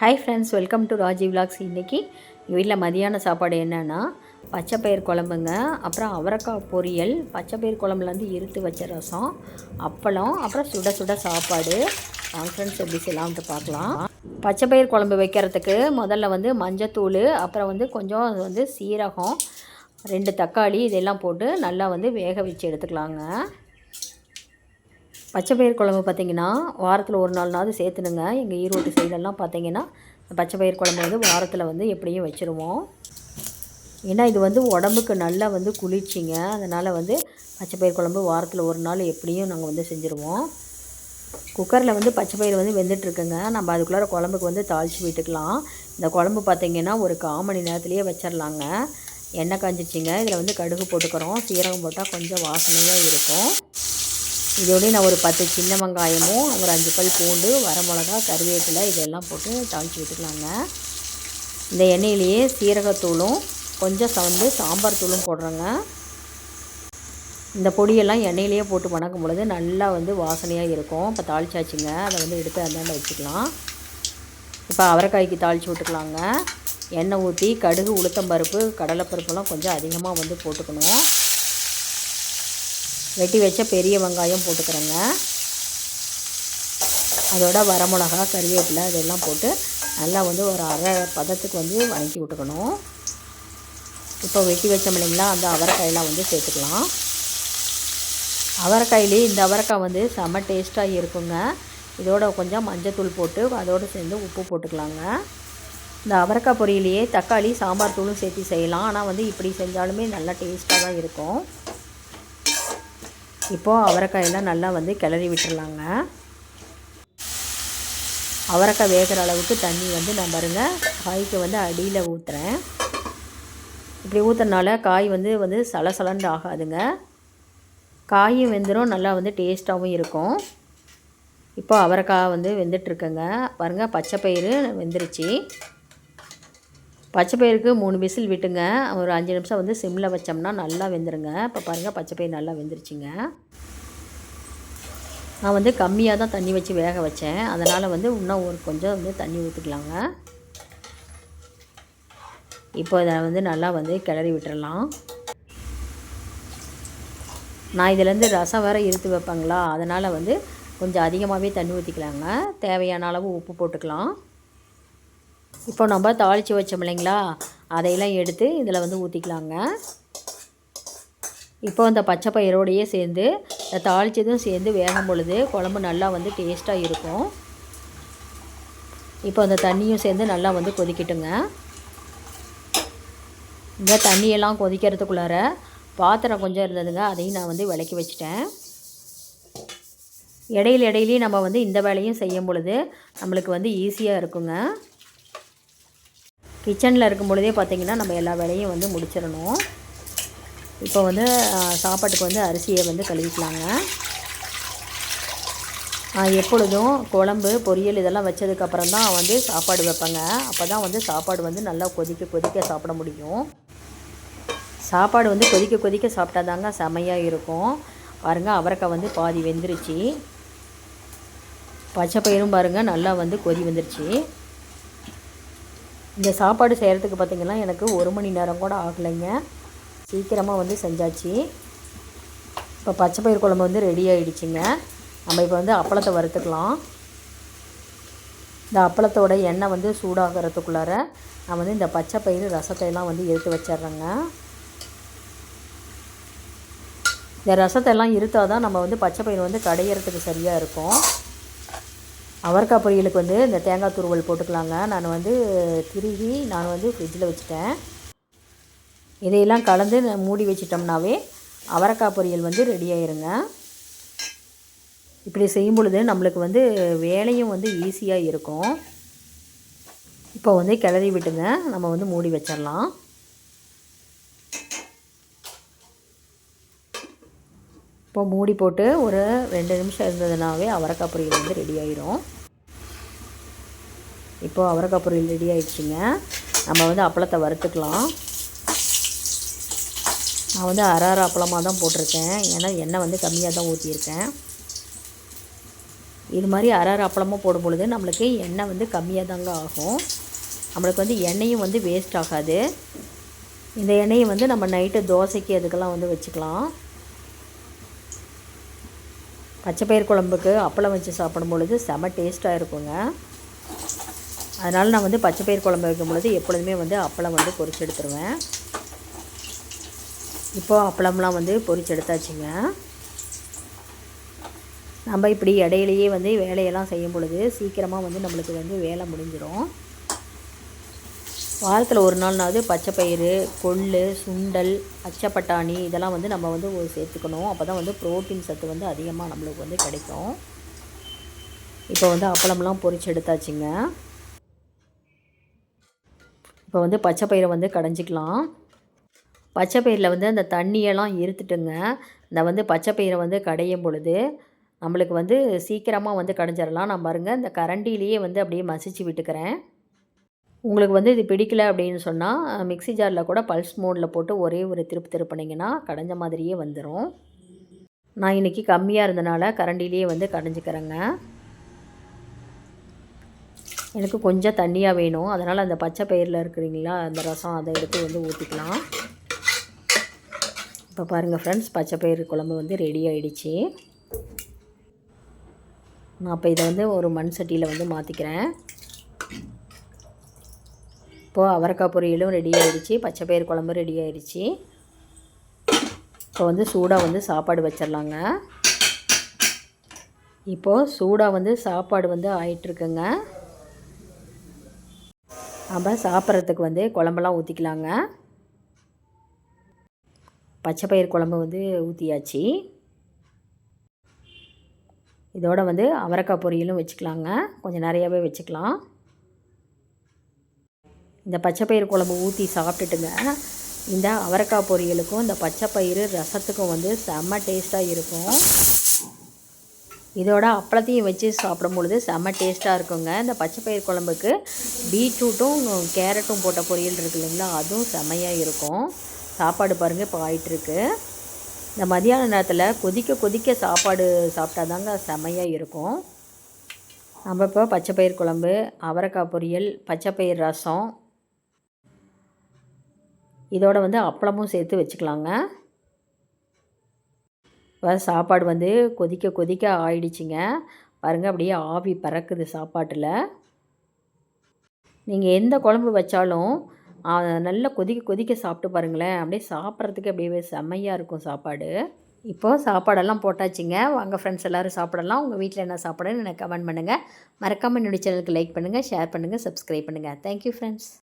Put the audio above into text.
Hi friends welcome to Raji vlogs இன்றைக்கி எங்கள் வீட்டில் மதியான சாப்பாடு என்னென்னா பச்சைப்பயிர் குழம்புங்க அப்புறம் அவரைக்காய் பொரியல் பச்சைப்பயிர் குழம்புலேருந்து இருத்து வச்ச ரசம் அப்பளம் அப்புறம் சுட சுட சாப்பாடு. வாங்க ஃப்ரெண்ட்ஸ் எப்படி செய்யலாம்ட்டு பார்க்கலாம். பச்சைப்பயிர் குழம்பு வைக்கிறதுக்கு முதல்ல வந்து மஞ்சத்தூள் அப்புறம் வந்து கொஞ்சம் வந்து சீரகம் ரெண்டு தக்காளி இதெல்லாம் போட்டு நல்லா வந்து வேக வச்சு எடுத்துக்கலாங்க. பச்சை பயிர் குழம்பு பார்த்தீங்கன்னா வாரத்தில் ஒரு நாள்னாவது சேர்த்துனுங்க எங்கள் ஈரோட்டு சைடெல்லாம் பார்த்தீங்கன்னா பச்சைப்பயிர் குழம்பு வந்து வாரத்தில் வந்து எப்படியும் வச்சுருவோம். ஏன்னா இது வந்து உடம்புக்கு நல்லா வந்து குளிர்ச்சிங்க. அதனால் வந்து பச்சை பயிர் குழம்பு வாரத்தில் ஒரு நாள் எப்படியும் நாங்கள் வந்து செஞ்சுருவோம். குக்கரில் வந்து பச்சை பயிர் வந்து வெந்துட்டுருக்குங்க. நம்ம அதுக்குள்ளார குழம்புக்கு வந்து தாளித்து விட்டுக்கலாம். இந்த குழம்பு பார்த்திங்கன்னா ஒரு கால் மணி நேரத்துலேயே வச்சிடலாங்க எண்ணெய் காஞ்சிச்சிங்க இதில் வந்து கடுகு போட்டுக்கிறோம். சீரகம் போட்டால் கொஞ்சம் வாசனையாக இருக்கும். இதோடய நான் ஒரு பத்து சின்ன வெங்காயமும் ஒரு அஞ்சு பல் பூண்டு வரமிளகா கருவேப்பிலை இதெல்லாம் போட்டு தாளித்து விட்டுக்கலாங்க. இந்த எண்ணெயிலேயே சீரகத்தூளும் கொஞ்சம் வந்து சாம்பார் தூளும் போடுறேங்க. இந்த பொடியெல்லாம் எண்ணெயிலேயே போட்டு வணக்கும் பொழுது நல்லா வந்து வாசனையாக இருக்கும். இப்போ தாளிச்சாச்சுங்க. அதை வந்து எடுத்து அந்தாண்ட வச்சுக்கலாம். இப்போ அவரைக்காய்க்கு தாளித்து விட்டுக்கலாங்க. எண்ணெய் ஊற்றி கடுகு உளுத்தம்பருப்பு கடலைப்பருப்புலாம் கொஞ்சம் அதிகமாக வந்து போட்டுக்கணும். வெட்டி வச்ச பெரிய வெங்காயம் போட்டுக்கிறேங்க. அதோட வரமிளகா கறிவேப்பிலை இதெல்லாம் போட்டு நல்லா வந்து ஒரு அரை பதத்துக்கு வந்து வணக்கி விட்டுக்கணும். இப்போ வெட்டி வச்சோம் இல்லைங்களா அந்த அவரைக்காயெல்லாம் வந்து சேர்த்துக்கலாம். அவரைக்காயிலே இந்த அவரைக்காய் வந்து செம்ம டேஸ்ட்டாக இருக்குங்க. இதோட கொஞ்சம் மஞ்சத்தூள் போட்டு அதோடு சேர்ந்து உப்பு போட்டுக்கலாங்க. இந்த அவரைக்காய் பொரியலையே தக்காளி சாம்பார் தூளும் சேர்த்து செய்யலாம். ஆனால் வந்து இப்படி செஞ்சாலுமே நல்லா டேஸ்ட்டாக தான் இருக்கும். இப்போது அவரைக்காயெல்லாம் நல்லா வந்து கிளறி விட்டுடலாங்க அவரைக்காய் வேகிற அளவுக்கு தண்ணி வந்து நான் பாருங்க காய்க்கு வந்து அடியில் ஊற்றுறேன் இப்படி ஊற்றுறனால காய் வந்து வந்து சலசலண்டு ஆகாதுங்க. காயும் வெந்துடும் நல்லா வந்து டேஸ்ட்டாகவும் இருக்கும். இப்போ அவரைக்காய் வந்து வெந்துட்டுருக்குங்க. பாருங்கள் பச்சை பயிறு வெந்துருச்சு. பச்சை பயிருக்கு மூணு விசில் விட்டுங்க. ஒரு அஞ்சு நிமிஷம் வந்து சிம்மில் வச்சோம்னா நல்லா வெந்துருங்க. இப்போ பாருங்கள் பச்சை பயிர் நல்லா வெந்துருச்சுங்க. நான் வந்து கம்மியாக தான் தண்ணி வச்சு வேக வச்சேன். அதனால் வந்து இன்னும் ஒரு கொஞ்சம் வந்து தண்ணி ஊற்றிக்கலாங்க இப்போ இதை வந்து நல்லா வந்து கிளறி விட்டுறலாம். நான் இதிலேருந்து ரசம் வேறு இருத்து வைப்பேங்களா? அதனால் வந்து கொஞ்சம் அதிகமாகவே தண்ணி ஊற்றிக்கலாங்க தேவையான அளவு உப்பு போட்டுக்கலாம். இப்போ நம்ம தாளித்து வச்சோம் இல்லைங்களா? அதையெல்லாம் எடுத்து இதில் வந்து ஊற்றிக்கலாங்க இப்போ அந்த பச்சை பயிரோடையே சேர்ந்து இந்த தாளித்ததும் சேர்ந்து வேகும் பொழுது குழம்பு நல்லா வந்து டேஸ்ட்டாக இருக்கும். இப்போ அந்த தண்ணியும் சேர்ந்து நல்லா வந்து கொதிக்கட்டுங்க. இந்த தண்ணியெல்லாம் கொதிக்கிறதுக்குள்ளார பாத்திரம் கொஞ்சம் இருந்ததுங்க அதையும் நான் வந்து விளக்கி வச்சிட்டேன். இடையில இடையிலையும் நம்ம வந்து இந்த வேலையும் செய்யும் பொழுது நம்மளுக்கு வந்து ஈஸியாக இருக்குங்க. கிச்சனில் இருக்கும் பொழுதே பார்த்திங்கன்னா நம்ம எல்லா வேலையும் வந்து முடிச்சிடணும். இப்போ வந்து சாப்பாட்டுக்கு வந்து அரிசியை வந்து கழுவிக்கலாங்க. எப்பொழுதும் குழம்பு பொரியல் இதெல்லாம் வச்சதுக்கப்புறம் தான் வந்து சாப்பாடு வைப்பேங்க. அப்போ தான் வந்து சாப்பாடு வந்து நல்லா கொதிக்க கொதிக்க சாப்பிட முடியும். சாப்பாடு வந்து கொதிக்க கொதிக்க சாப்பிட்டா தாங்க செமையாக இருக்கும். பாருங்கள் அவரைக்காய் வந்து பாதி வெந்துருச்சு. பச்சை பயிரும் பாருங்கள் நல்லா வந்து கொதி வந்துருச்சு. இந்த சாப்பாடு செய்கிறதுக்கு பார்த்திங்கன்னா எனக்கு ஒரு மணி நேரம் கூட ஆகலைங்க. சீக்கிரமாக வந்து செஞ்சாச்சு. இப்போ பச்சை பயிர் குழம்பு வந்து ரெடி ஆகிடுச்சிங்க நம்ம இப்போ வந்து அப்பளத்தை வறுத்துக்கலாம். இந்த அப்பளத்தோட எண்ணெய் வந்து சூடாகிறதுக்குள்ளார நான் வந்து இந்த பச்சை பயிர் ரசத்தையெல்லாம் வந்து எடுத்து வச்சிட்றேங்க. இந்த ரசத்தை எல்லாம் இருத்தால் தான் நம்ம வந்து பச்சை பயிர் வந்து கடையிறதுக்கு சரியாக இருக்கும். அவரைக்காய் பொரியலுக்கு வந்து இந்த தேங்காய் துருவல் போட்டுக்கலாங்க. நான் வந்து திருகி நான் வந்து ஃப்ரிட்ஜில் வச்சுட்டேன். இதையெல்லாம் கலந்து மூடி வச்சிட்டோம்னாவே அவரைக்காய் பொரியல் வந்து ரெடி ஆயிருங்க. இப்படி செய்யும் பொழுது நம்மளுக்கு வந்து வேலையும் வந்து ஈஸியாக இருக்கும். இப்போ வந்து கிளறி விட்டுங்க. நம்ம வந்து மூடி வச்சிடலாம். இப்போ மூடி போட்டு ஒரு ரெண்டு நிமிஷம் இருந்ததுனாவே அவரக்காய் பொரியல் வந்து ரெடி ஆயிரும். இப்போது அவரக்காய் பொரியல் ரெடி ஆயிடுச்சுங்க. நம்ம வந்து அப்பளத்தை வறுத்துக்கலாம். நான் வந்து அரை அரை அப்பளமாக தான் போட்டிருக்கேன். ஏன்னா எண்ணெய் வந்து கம்மியாக தான் ஊற்றியிருக்கேன் இது மாதிரி அரை அரை அப்பளமாக போடும் பொழுது நம்மளுக்கு எண்ணெய் வந்து கம்மியாக தாங்க ஆகும். நம்மளுக்கு வந்து எண்ணெயும் வந்து வேஸ்ட் ஆகாது. இந்த எண்ணெயை வந்து நம்ம நைட்டு தோசைக்கு அதுக்கெல்லாம் வந்து வச்சுக்கலாம். பச்சைப்பயிர் குழம்புக்கு அப்பளம் வச்சு சாப்பிடும் பொழுது செம டேஸ்ட்டாக இருக்குங்க. அதனால் நான் வந்து பச்சைப்பயிர் குழம்பு வைக்கும் பொழுது எப்பொழுதுமே வந்து அப்பளம் வந்து பொரிச்சு எடுத்துருவேன். இப்போது அப்பளம்லாம் வந்து பொரிச்சு எடுத்தாச்சுங்க. நம்ம இப்படி இடையிலையே வந்து வேலையெல்லாம் செய்யும் பொழுது சீக்கிரமாக வந்து நம்மளுக்கு வந்து வேலை முடிஞ்சிடும் வாரத்தில் ஒரு நாள்னாவது பச்சைப்பயிறு கொள்ளு சுண்டல் பச்சை பட்டாணி இதெல்லாம் வந்து நம்ம வந்து சேர்த்துக்கணும். அப்போ தான் வந்து ப்ரோட்டீன் சத்து வந்து அதிகமாக நம்மளுக்கு வந்து கிடைக்கும். இப்போ வந்து அப்பளம்லாம் பொறிச்சு எடுத்தாச்சுங்க. இப்போ வந்து பச்சைப்பயிரை வந்து கடைஞ்சிக்கலாம். பச்சைப்பயிரில் வந்து அந்த தண்ணியெல்லாம் இருத்துட்டுங்க. இந்த வந்து பச்சைப்பயிரை வந்து கடையும் பொழுது நம்மளுக்கு வந்து சீக்கிரமாக வந்து கடைஞ்சிடலாம் நான் பாருங்கள் இந்த கரண்டிலேயே வந்து அப்படியே மசிச்சு விட்டுக்கிறேன். உங்களுக்கு வந்து இது பிடிக்கல அப்படின்னு சொன்னால் மிக்ஸி ஜாரில் கூட பல்ஸ் மோடில் போட்டு ஒரே ஒரு திருப்பு திருப்பினீங்கன்னா கடைஞ்ச மாதிரியே வந்துடும் நான் இன்றைக்கி கம்மியாக இருந்தனால கரண்டிலேயே வந்து கடைஞ்சிக்கிறேங்க. எனக்கு கொஞ்சம் தண்ணியாக வேணும். அதனால் அந்த பச்சை பயிரில் இருக்கிறீங்களா அந்த ரசம் அதை எடுத்து வந்து ஊற்றிக்கலாம் இப்போ பாருங்கள் ஃப்ரெண்ட்ஸ் பச்சை பயிறு குழம்பு வந்து ரெடி ஆகிடுச்சி நான் இப்போ இதை வந்து ஒரு மண் சட்டியில் வந்து மாற்றிக்கிறேன் இப்போது அவரைக்காய் பொரியலும் ரெடி ஆகிடுச்சி பச்சை பயிறு குழம்பு ரெடி ஆகிடுச்சி இப்போ வந்து சூடாக வந்து சாப்பாடு வச்சிடலாங்க. இப்போது சூடாக வந்து சாப்பாடு வந்து ஆயிட்டுருக்குங்க. நம்ம சாப்பிட்றதுக்கு வந்து குழம்பெல்லாம் ஊற்றிக்கலாங்க பச்சை பயிர் குழம்பு வந்து ஊற்றியாச்சு இதோட வந்து அவரைக்காய் பொரியலும் வச்சுக்கலாங்க. கொஞ்சம் நிறையாவே வச்சுக்கலாம். இந்த பச்சை பயிறு குழம்பு ஊற்றி சாப்பிட்டுட்டுங்க. இந்த அவரைக்காய் பொரியலுக்கும் இந்த பச்சை பயிறு ரசத்துக்கும் வந்து செம்ம டேஸ்ட்டாக இருக்கும். இதோட அப்பளத்தையும் வச்சு சாப்பிடும் பொழுது செம்ம டேஸ்ட்டாக இருக்குங்க. இந்த பச்சை பயிர் குழம்புக்கு பீட்ரூட்டும் கேரட்டும் போட்ட பொரியல் இருக்கு இல்லைங்களா? அதுவும் செம்மையாக இருக்கும். சாப்பாடு பாருங்கள் இப்போ ஆயிட்டுருக்கு. இந்த மதியான நேரத்தில் கொதிக்க கொதிக்க சாப்பாடு சாப்பிட்டா தாங்க செம்மையாக இருக்கும். நம்ம இப்போ பச்சை பயிர் குழம்பு அவரைக்காய் பொரியல் பச்சை பயிர் ரசம் இதோட வந்து அப்பளமும் சேர்த்து வச்சுக்கலாங்க. இப்போ சாப்பாடு வந்து கொதிக்க கொதிக்க ஆயிடுச்சுங்க. பாருங்கள் அப்படியே ஆவி பறக்குது சாப்பாட்டில். நீங்கள் எந்த குழம்பு வச்சாலும் நல்லா கொதிக்க கொதிக்க சாப்பிட்டு பாருங்களேன். அப்படியே சாப்பிட்றதுக்கு அப்படியே செம்மையாக இருக்கும் சாப்பாடு. இப்போது சாப்பாடெல்லாம் போட்டாச்சுங்க. வாங்க ஃப்ரெண்ட்ஸ் எல்லோரும் சாப்பிடலாம். உங்கள் வீட்டில் என்ன சாப்பிடுன்னு எனக்கு கமெண்ட் பண்ணுங்கள் மறக்காமல் என்னுடைய சேனலுக்கு லைக் பண்ணுங்கள் ஷேர் பண்ணுங்கள் சப்ஸ்கிரைப் பண்ணுங்கள் தேங்க்யூ ஃப்ரெண்ட்ஸ்